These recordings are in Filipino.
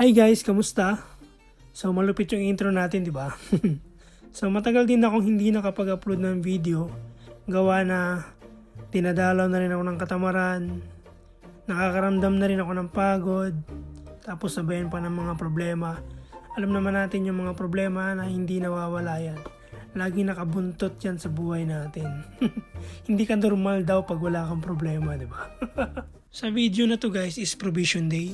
Hi guys, kamusta? So malupit yung intro natin, di ba? so matagal din akong hindi nakapag-upload ng video. Gawa na tinadalaw na rin ako ng katamaran. Nakakaramdam na rin ako ng pagod. Tapos sabayan pa ng mga problema. Alam naman natin yung mga problema na hindi nawawala yan. Lagi nakabuntot yan sa buhay natin. hindi ka normal daw pag wala kang problema, di ba? sa video na to guys is provision day.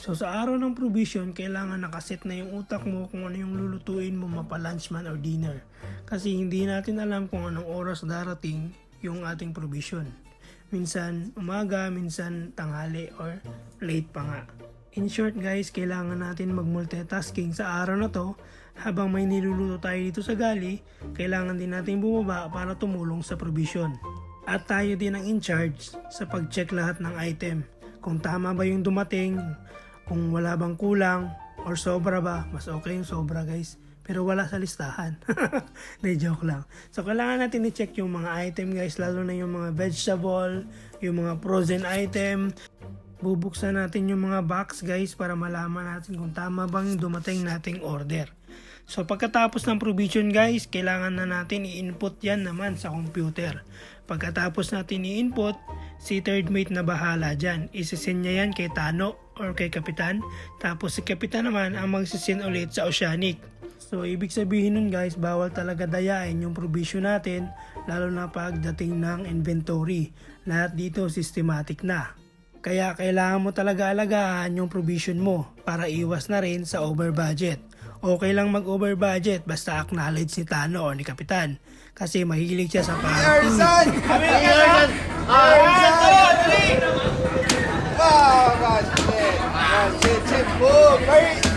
So sa araw ng provision, kailangan nakaset na yung utak mo kung ano yung lulutuin mo mapa-lunch man or dinner. Kasi hindi natin alam kung anong oras darating yung ating provision. Minsan umaga, minsan tanghali or late pa nga. In short guys, kailangan natin mag-multitasking sa araw na to. Habang may niluluto tayo dito sa gali, kailangan din natin bumaba para tumulong sa provision. At tayo din ang in charge sa pag-check lahat ng item. Kung tama ba yung dumating, kung wala bang kulang, or sobra ba, mas okay yung sobra guys. Pero wala sa listahan. Hindi, joke lang. So, kailangan natin i-check yung mga item guys, lalo na yung mga vegetable, yung mga frozen item. Bubuksan natin yung mga box guys para malaman natin kung tama bang dumating nating order. So pagkatapos ng provision guys, kailangan na natin i-input yan naman sa computer. Pagkatapos natin i-input, si third mate na bahala dyan. Isisend niya yan kay Tano or kay Kapitan. Tapos si Kapitan naman ang magsisend ulit sa Oceanic. So ibig sabihin nun guys, bawal talaga dayain yung provision natin lalo na pagdating ng inventory. Lahat dito systematic na. Kaya kailangan mo talaga alagaan yung provision mo para iwas na rin sa over budget. Okay lang mag over budget basta acknowledge ni Tano o ni Kapitan kasi mahilig siya sa parang Oh, God, shit. God, shit, Chip, cool. Very, Chip, cool. Very cool, no?